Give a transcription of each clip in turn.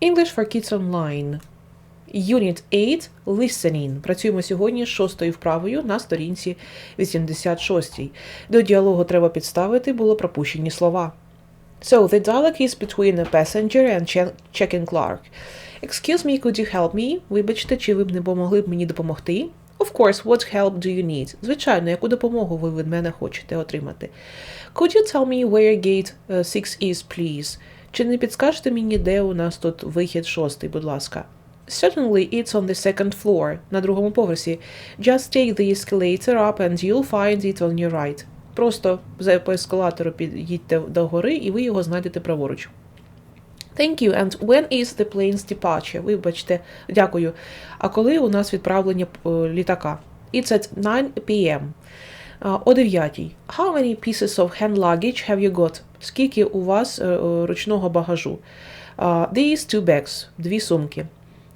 English for Kids Online. Unit 8 Listening. Працюємо сьогодні з шостою вправою на сторінці 86. До діалогу треба підставити було пропущені слова. So, the dialogue is between a passenger and che- check-in clerk. Excuse me, could you help me? Вибачте, чи ви б не помогли б мені допомогти? Of course, what help do you need? Звичайно, яку допомогу ви від мене хочете отримати? Could you tell me where gate 6 is, please? Чи не підскажете мені, де у нас тут вихід шостий, будь ласка? Certainly, it's on the second floor, на другому поверсі. Just take the escalator up and you'll find it on your right. Просто по ескалатору під'їдьте до гори, і ви його знайдете праворуч. Thank you. And when is the plane's departure? Вибачте, дякую. А коли у нас відправлення е, літака? It's at 9 p.m. О 9. How many pieces of hand luggage have you got? Скільки у вас е, е, ручного багажу? А, These two bags. Дві сумки.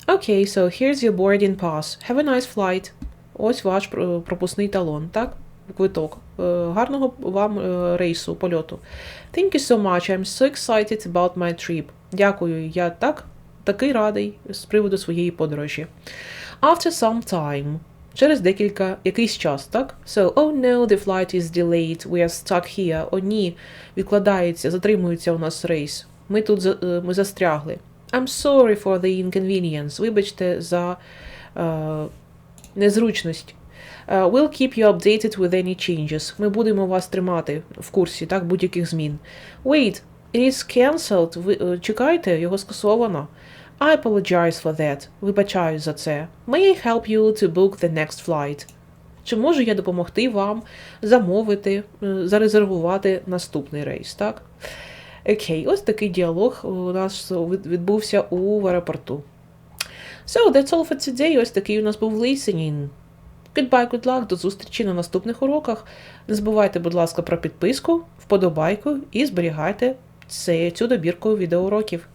Okay, so here's your boarding pass. Have a nice flight. Ось ваш пропускний талон, так? Квиток. Е, Гарного вам е, рейсу, польоту. Thank you so much. I'm so excited about my trip. Дякую, я так такий радий з приводу своєї подорожі. After some time. Через декілька якийсь час, так? So, oh no, the flight is delayed. We are stuck here. О, ні, відкладається, затримується у нас рейс. Ми тут е, ми застрягли. I'm sorry for the inconvenience. Вибачте за е, незручність. Uh, we'll keep you updated with any changes. Ми будемо вас тримати в курсі, так, будь-яких змін. Wait, it is cancelled. Ви е, чекайте, його скасовано. I apologize for that. Вибачаю за це. May I help you to book the next flight? Чи можу я допомогти вам замовити, е, зарезервувати наступний рейс, так? Окей, ось такий діалог у нас відбувся у аеропорту. So, that's all for today. Ось такий у нас був listening. Goodbye, good luck, до зустрічі на наступних уроках. Не забувайте, будь ласка, про підписку, вподобайку і зберігайте цю добірку відеоуроків.